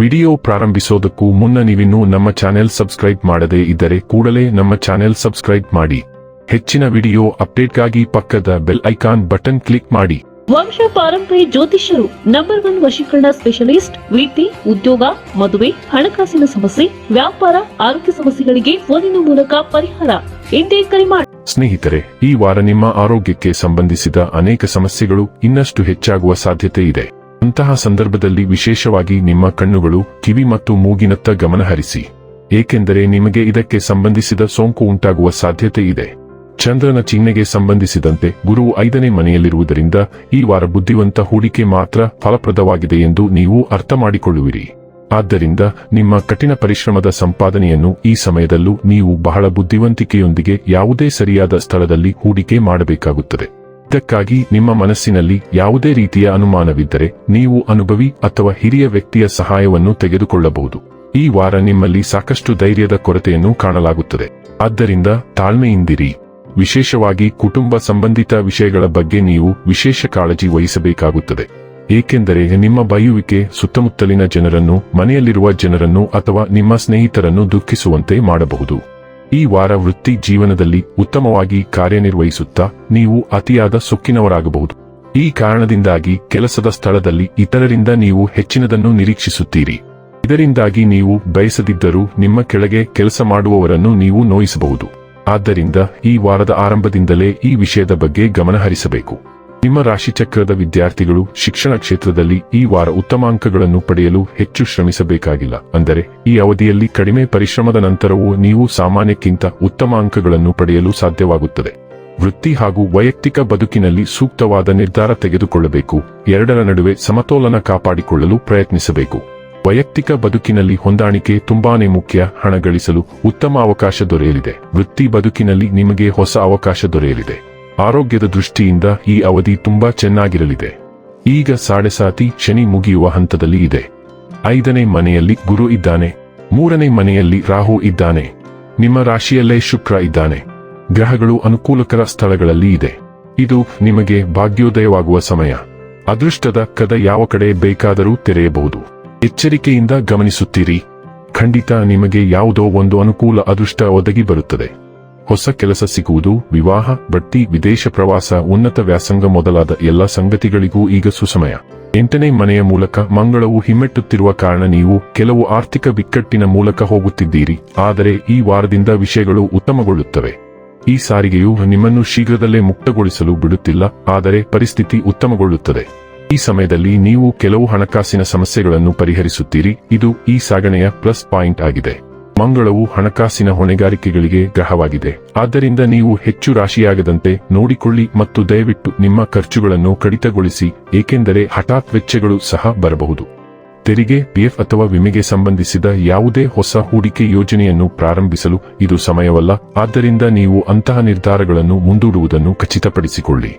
Video ಪ್ರಾರಂಭಿಸೋದಕ್ಕೂ ಮುನ್ನ ನೀವಿನ್ನೂ ನಮ್ಮ ಚಾನೆಲ್ ಸಬ್ಸ್ಕ್ರೈಬ್ ಮಾಡದೇ ಇದ್ದರೆ ಕೂಡಲೇ ನಮ್ಮ ಚಾನೆಲ್ ಸಬ್ಸ್ಕ್ರೈಬ್ ಮಾಡಿ. ಹೆಚ್ಚಿನ ವಿಡಿಯೋ ಅಪ್ಡೇಟ್ಗಾಗಿ ಪಕ್ಕದ ಬೆಲ್ ಐಕಾನ್ ಬಟನ್ ಕ್ಲಿಕ್ ಮಾಡಿ. ವಂಶ ಪಾರಂಪರ್ಯ ಜ್ಯೋತಿಷ್ಯರು ನಂಬರ್ ಒನ್ ವಶೀಕರಣ ಸ್ಪೆಷಲಿಸ್ಟ್ ವೃತ್ತಿ ಉದ್ಯೋಗ ಮದುವೆ ಹಣಕಾಸಿನ ಸಮಸ್ಯೆ ವ್ಯಾಪಾರ ಆರೋಗ್ಯ ಸಮಸ್ಯೆಗಳಿಗೆ ಫೋನಿನ ಮೂಲಕ ಪರಿಹಾರ ಎಂದೇ ಕರೆ ಮಾಡಿ ಸ್ನೇಹಿತರೆ ಈ ವಾರ ನಿಮ್ಮ ಆರೋಗ್ಯಕ್ಕೆ ಸಂಬಂಧಿಸಿದ ಅನೇಕ ಸಮಸ್ಯೆಗಳು ಇನ್ನಷ್ಟು ಹೆಚ್ಚಾಗುವ ಸಾಧ್ಯತೆ ಇದೆ. ಅಂತಹ ಸಂದರ್ಭದಲ್ಲಿ ವಿಶೇಷವಾಗಿ ನಿಮ್ಮ ಕಣ್ಣುಗಳು, ಕಿವಿ ಮತ್ತು ಮೂಗಿನತ್ತ ಗಮನಹರಿಸಿ. ಏಕೆಂದರೆ ನಿಮಗೆ ಇದಕ್ಕೆ ಸಂಬಂಧಿಸಿದ ಸೋಂಕು ಉಂಟಾಗುವ ಸಾಧ್ಯತೆ ಇದೆ. ಚಂದ್ರನ ಚಿಹ್ನೆಗೆ ಸಂಬಂಧಿಸಿದಂತೆ ಗುರುವು ಐದನೇ ಮನೆಯಲ್ಲಿರುವುದರಿಂದ ಈ ವಾರ ಬುದ್ಧಿವಂತ ಹೂಡಿಕೆ ಮಾತ್ರ ಫಲಪ್ರದವಾಗಿದೆ ಎಂದು ನೀವು ಅರ್ಥ ಮಾಡಿಕೊಳ್ಳುವಿರಿ ಆದ್ದರಿಂದ ನಿಮ್ಮ ಕಠಿಣ ಪರಿಶ್ರಮದ ಸಂಪಾದನೆಯನ್ನು ಈ ಸಮಯದಲ್ಲೂ ನೀವು ಬಹಳ ಬುದ್ಧಿವಂತಿಕೆಯೊಂದಿಗೆ ಯಾವುದೇ ಸರಿಯಾದ ಸ್ಥಳದಲ್ಲಿ ಹೂಡಿಕೆ ಮಾಡಬೇಕಾಗುತ್ತದೆ. ಇದಕ್ಕಾಗಿ ನಿಮ್ಮ ಮನಸ್ಸಿನಲ್ಲಿ ಯಾವುದೇ ರೀತಿಯ ಅನುಮಾನವಿದ್ದರೆ ನೀವು ಅನುಭವಿ ಅಥವಾ ಹಿರಿಯ ವ್ಯಕ್ತಿಯ ಸಹಾಯವನ್ನು ತೆಗೆದುಕೊಳ್ಳಬಹುದು. ಈ ವಾರ ನಿಮ್ಮಲ್ಲಿ ಸಾಕಷ್ಟು ಧೈರ್ಯದ ಕೊರತೆಯನ್ನು ಕಾಣಲಾಗುತ್ತದೆ. ಆದ್ದರಿಂದ ತಾಳ್ಮೆಯಿಂದಿರಿ. ವಿಶೇಷವಾಗಿ ಕುಟುಂಬ ಸಂಬಂಧಿತ ವಿಷಯಗಳ ಬಗ್ಗೆ ನೀವು ವಿಶೇಷ ಕಾಳಜಿ ವಹಿಸಬೇಕಾಗುತ್ತದೆ. ಏಕೆಂದರೆ ನಿಮ್ಮ ಬಯುವಿಕೆ ಸುತ್ತಮುತ್ತಲಿನ ಜನರನ್ನು, ಮನೆಯಲ್ಲಿರುವ ಜನರನ್ನು ಅಥವಾ ನಿಮ್ಮ ಸ್ನೇಹಿತರನ್ನು ದುಃಖಿಸುವಂತೆ ಮಾಡಬಹುದು. ಈ ವಾರ ವೃತ್ತಿ ಜೀವನದಲ್ಲಿ ಉತ್ತಮವಾಗಿ ಕಾರ್ಯನಿರ್ವಹಿಸುತ್ತಾ ನೀವು ಅತಿಯಾದ ಸೊಕ್ಕಿನವರಾಗಬಹುದು. ಈ ಕಾರಣದಿಂದಾಗಿ ಕೆಲಸದ ಸ್ಥಳದಲ್ಲಿ ಇತರರಿಂದ ನೀವು ಹೆಚ್ಚಿನದನ್ನು ನಿರೀಕ್ಷಿಸುತ್ತೀರಿ. ಇದರಿಂದಾಗಿ ನೀವು ಬಯಸದಿದ್ದರೂ ನಿಮ್ಮ ಕೆಳಗೆ ಕೆಲಸ ಮಾಡುವವರನ್ನು ನೀವು ನೋಯಿಸಬಹುದು. ಆದ್ದರಿಂದ ಈ ವಾರದ ಆರಂಭದಿಂದಲೇ ಈ ವಿಷಯದ ಬಗ್ಗೆ ಗಮನಹರಿಸಬೇಕು. ನಿಮ್ಮ ರಾಶಿಚಕ್ರದ ವಿದ್ಯಾರ್ಥಿಗಳು ಶಿಕ್ಷಣ ಕ್ಷೇತ್ರದಲ್ಲಿ ಈ ವಾರ ಉತ್ತಮ ಅಂಕಗಳನ್ನು ಪಡೆಯಲು ಹೆಚ್ಚು ಶ್ರಮಿಸಬೇಕಾಗಿಲ್ಲ. ಅಂದರೆ, ಈ ಅವಧಿಯಲ್ಲಿ ಕಡಿಮೆ ಪರಿಶ್ರಮದ ನಂತರವೂ ನೀವು ಸಾಮಾನ್ಯಕ್ಕಿಂತ ಉತ್ತಮ ಅಂಕಗಳನ್ನು ಪಡೆಯಲು ಸಾಧ್ಯವಾಗುತ್ತದೆ. ವೃತ್ತಿ ಹಾಗೂ ವೈಯಕ್ತಿಕ ಬದುಕಿನಲ್ಲಿ ಸೂಕ್ತವಾದ ನಿರ್ಧಾರ ತೆಗೆದುಕೊಳ್ಳಬೇಕು. ಎರಡರ ನಡುವೆ ಸಮತೋಲನ ಕಾಪಾಡಿಕೊಳ್ಳಲು ಪ್ರಯತ್ನಿಸಬೇಕು. ವೈಯಕ್ತಿಕ ಬದುಕಿನಲ್ಲಿ ಹೊಂದಾಣಿಕೆ ತುಂಬಾನೇ ಮುಖ್ಯ. ಹಣ ಗಳಿಸಲು ಉತ್ತಮ ಅವಕಾಶ ದೊರೆಯಲಿದೆ. ವೃತ್ತಿ ಬದುಕಿನಲ್ಲಿ ನಿಮಗೆ ಹೊಸ ಅವಕಾಶ ದೊರೆಯಲಿದೆ. ಆರೋಗ್ಯದ ದೃಷ್ಟಿಯಿಂದ ಈ ಅವಧಿ ತುಂಬಾ ಚೆನ್ನಾಗಿರಲಿದೆ. ಈಗ ಸಾಡೆಸಾತಿ ಶನಿ ಮುಗಿಯುವ ಹಂತದಲ್ಲಿ ಇದೆ. ಐದನೇ ಮನೆಯಲ್ಲಿ ಗುರು ಇದ್ದಾನೆ. ಮೂರನೇ ಮನೆಯಲ್ಲಿ ರಾಹು ಇದ್ದಾನೆ. ನಿಮ್ಮ ರಾಶಿಯಲ್ಲೇ ಶುಕ್ರ ಇದ್ದಾನೆ. ಗ್ರಹಗಳು ಅನುಕೂಲಕರ ಸ್ಥಳಗಳಲ್ಲಿ ಇದೆ. ಇದು ನಿಮಗೆ ಭಾಗ್ಯೋದಯವಾಗುವ ಸಮಯ. ಅದೃಷ್ಟದ ಕದ ಯಾವ ಕಡೆ ಬೇಕಾದರೂ ತೆರೆಯಬಹುದು. ಎಚ್ಚರಿಕೆಯಿಂದ ಗಮನಿಸುತ್ತೀರಿ. ಖಂಡಿತ ನಿಮಗೆ ಯಾವುದೋ ಒಂದು ಅನುಕೂಲ ಅದೃಷ್ಟ ಒದಗಿ ಬರುತ್ತದೆ. ಹೊಸ ಕೆಲಸ ಸಿಗುವುದು, ವಿವಾಹ, ಬಡ್ತಿ, ವಿದೇಶ ಪ್ರವಾಸ, ಉನ್ನತ ವ್ಯಾಸಂಗ ಮೊದಲಾದ ಎಲ್ಲ ಸಂಗತಿಗಳಿಗೂ ಈಗ ಸುಸಮಯ. ಎಂಟನೇ ಮನೆಯ ಮೂಲಕ ಮಂಗಳವು ಹಿಮ್ಮೆಟ್ಟುತ್ತಿರುವ ಕಾರಣ ನೀವು ಕೆಲವು ಆರ್ಥಿಕ ಬಿಕ್ಕಟ್ಟಿನ ಮೂಲಕ ಹೋಗುತ್ತಿದ್ದೀರಿ. ಆದರೆ ಈ ವಾರದಿಂದ ವಿಷಯಗಳು ಉತ್ತಮಗೊಳ್ಳುತ್ತವೆ. ಈ ಸಾರಿಗೆಯು ನಿಮ್ಮನ್ನು ಶೀಘ್ರದಲ್ಲೇ ಮುಕ್ತಗೊಳಿಸಲು ಬಿಡುತ್ತಿಲ್ಲ, ಆದರೆ ಪರಿಸ್ಥಿತಿ ಉತ್ತಮಗೊಳ್ಳುತ್ತದೆ. ಈ ಸಮಯದಲ್ಲಿ ನೀವು ಕೆಲವು ಹಣಕಾಸಿನ ಸಮಸ್ಯೆಗಳನ್ನು ಪರಿಹರಿಸುತ್ತೀರಿ. ಇದು ಈ ಸಾಗಣೆಯ ಪ್ಲಸ್ ಪಾಯಿಂಟ್ ಆಗಿದೆ. ಮಂಗಳವು ಹಣಕಾಸಿನ ಹೊಣೆಗಾರಿಕೆಗಳಿಗೆ ಗ್ರಹವಾಗಿದೆ. ಆದ್ದರಿಂದ ನೀವು ಹೆಚ್ಚು ರಾಶಿಯಾಗದಂತೆ ನೋಡಿಕೊಳ್ಳಿ ಮತ್ತು ದಯವಿಟ್ಟು ನಿಮ್ಮ ಖರ್ಚುಗಳನ್ನು ಕಡಿತಗೊಳಿಸಿ, ಏಕೆಂದರೆ ಹಠಾತ್ ವೆಚ್ಚಗಳು ಸಹ ಬರಬಹುದು. ತೆರಿಗೆ, ಪಿಎಫ್ ಅಥವಾ ವಿಮೆಗೆ ಸಂಬಂಧಿಸಿದ ಯಾವುದೇ ಹೊಸ ಹೂಡಿಕೆ ಯೋಜನೆಯನ್ನು ಪ್ರಾರಂಭಿಸಲು ಇದು ಸಮಯವಲ್ಲ, ಆದ್ದರಿಂದ ನೀವು ಅಂತಹ ನಿರ್ಧಾರಗಳನ್ನು ಮುಂದೂಡುವುದನ್ನು ಖಚಿತಪಡಿಸಿಕೊಳ್ಳಿ.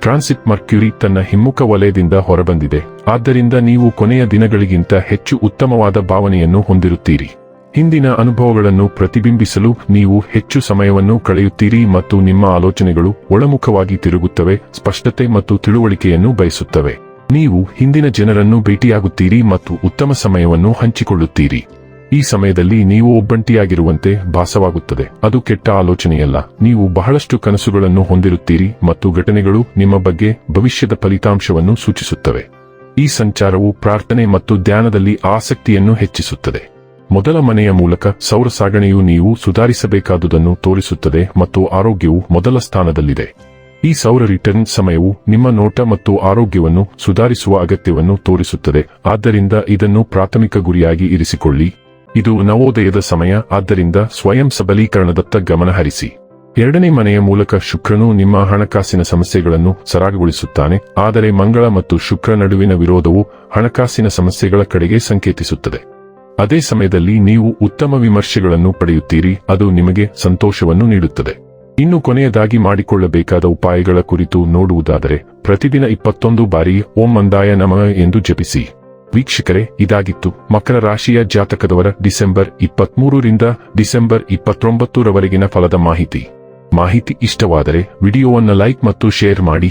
ಟ್ರಾನ್ಸಿಟ್ ಮರ್ಕ್ಯುರಿ ತನ್ನ ಹಿಮ್ಮುಖ ವಲಯದಿಂದ ಹೊರಬಂದಿದೆ, ಆದ್ದರಿಂದ ನೀವು ಕೊನೆಯ ದಿನಗಳಿಗಿಂತ ಹೆಚ್ಚು ಉತ್ತಮವಾದ ಭಾವನೆಯನ್ನು ಹೊಂದಿರುತ್ತೀರಿ. ಹಿಂದಿನ ಅನುಭವಗಳನ್ನು ಪ್ರತಿಬಿಂಬಿಸಲು ನೀವು ಹೆಚ್ಚು ಸಮಯವನ್ನು ಕಳೆಯುತ್ತೀರಿ ಮತ್ತು ನಿಮ್ಮ ಆಲೋಚನೆಗಳು ಒಳಮುಖವಾಗಿ ತಿರುಗುತ್ತವೆ, ಸ್ಪಷ್ಟತೆ ಮತ್ತು ತಿಳುವಳಿಕೆಯನ್ನು ಬಯಸುತ್ತವೆ. ನೀವು ಹಿಂದಿನ ಜನರನ್ನು ಭೇಟಿಯಾಗುತ್ತೀರಿ ಮತ್ತು ಉತ್ತಮ ಸಮಯವನ್ನು ಹಂಚಿಕೊಳ್ಳುತ್ತೀರಿ. ಈ ಸಮಯದಲ್ಲಿ ನೀವು ಒಬ್ಬಂಟಿಯಾಗಿರುವಂತೆ ಭಾಸವಾಗುತ್ತದೆ. ಅದು ಕೆಟ್ಟ ಆಲೋಚನೆಯಲ್ಲ. ನೀವು ಬಹಳಷ್ಟು ಕನಸುಗಳನ್ನು ಹೊಂದಿರುತ್ತೀರಿ ಮತ್ತು ಘಟನೆಗಳು ನಿಮ್ಮ ಬಗ್ಗೆ ಭವಿಷ್ಯದ ಫಲಿತಾಂಶವನ್ನು ಸೂಚಿಸುತ್ತವೆ. ಈ ಸಂಚಾರವು ಪ್ರಾರ್ಥನೆ ಮತ್ತು ಧ್ಯಾನದಲ್ಲಿ ಆಸಕ್ತಿಯನ್ನು ಹೆಚ್ಚಿಸುತ್ತದೆ. ಮೊದಲ ಮನೆಯ ಮೂಲಕ ಸೌರ ಸಾಗಣೆಯು ನೀವು ಸುಧಾರಿಸಬೇಕಾದುದನ್ನು ತೋರಿಸುತ್ತದೆ ಮತ್ತು ಆರೋಗ್ಯವು ಮೊದಲ ಸ್ಥಾನದಲ್ಲಿದೆ. ಈ ಸೌರ ರಿಟರ್ನ್ ಸಮಯವು ನಿಮ್ಮ ನೋಟ ಮತ್ತು ಆರೋಗ್ಯವನ್ನು ಸುಧಾರಿಸುವ ಅಗತ್ಯವನ್ನು ತೋರಿಸುತ್ತದೆ. ಆದ್ದರಿಂದ ಇದನ್ನು ಪ್ರಾಥಮಿಕ ಗುರಿಯಾಗಿ ಇರಿಸಿಕೊಳ್ಳಿ. ಇದು ನವೋದಯದ ಸಮಯ, ಆದ್ದರಿಂದ ಸ್ವಯಂ ಸಬಲೀಕರಣದತ್ತ ಗಮನಹರಿಸಿ ಎರಡನೇ ಮನೆಯ ಮೂಲಕ ಶುಕ್ರನು ನಿಮ್ಮ ಹಣಕಾಸಿನ ಸಮಸ್ಯೆಗಳನ್ನು ಸರಾಗಗೊಳಿಸುತ್ತಾನೆ, ಆದರೆ ಮಂಗಳ ಮತ್ತು ಶುಕ್ರ ನಡುವಿನ ವಿರೋಧವು ಹಣಕಾಸಿನ ಸಮಸ್ಯೆಗಳ ಕಡೆಗೆ ಸಂಕೇತಿಸುತ್ತದೆ. ಅದೇ ಸಮಯದಲ್ಲಿ ನೀವು ಉತ್ತಮ ವಿಮರ್ಶೆಗಳನ್ನು ಪಡೆಯುತ್ತೀರಿ, ಅದು ನಿಮಗೆ ಸಂತೋಷವನ್ನು ನೀಡುತ್ತದೆ. ಇನ್ನು ಕೊನೆಯದಾಗಿ ಮಾಡಿಕೊಳ್ಳಬೇಕಾದ ಉಪಾಯಗಳ ಕುರಿತು ನೋಡುವುದಾದರೆ, ಪ್ರತಿದಿನ ಇಪ್ಪತ್ತೊಂದು ಬಾರಿ ಓಂ ಮಂದಾಯ ನಮ ಎಂದು ಜಪಿಸಿ. ವೀಕ್ಷಕರೇ, ಇದಾಗಿತ್ತು ಮಕರ ರಾಶಿಯ ಜಾತಕದವರ ಡಿಸೆಂಬರ್ ಇಪ್ಪತ್ಮೂರರಿಂದ ಡಿಸೆಂಬರ್ ಇಪ್ಪತ್ತೊಂಬತ್ತರವರೆಗಿನ ಫಲದ ಮಾಹಿತಿ. ಮಾಹಿತಿ ಇಷ್ಟವಾದರೆ ವಿಡಿಯೋವನ್ನು ಲೈಕ್ ಮತ್ತು ಶೇರ್ ಮಾಡಿ.